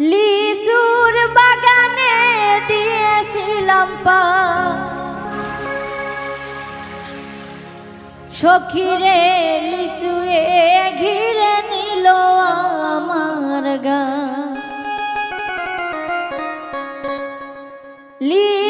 লিচুর বাগানে দিয়েছিলাম পা। সখিরে লিচুয়ে ঘিরে নিল আমার গা। লি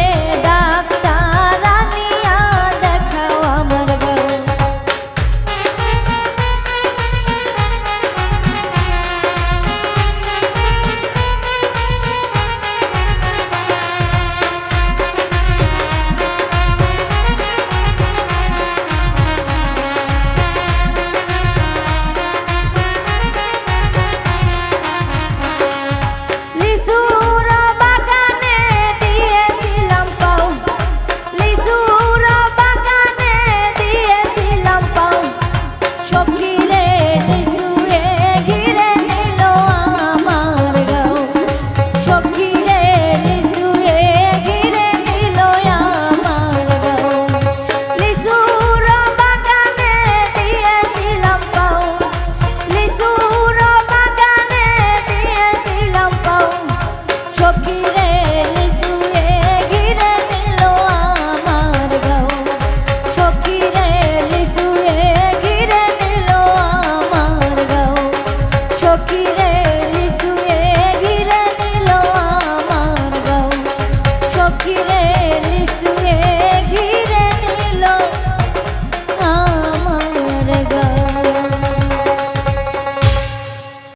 হয়ে দা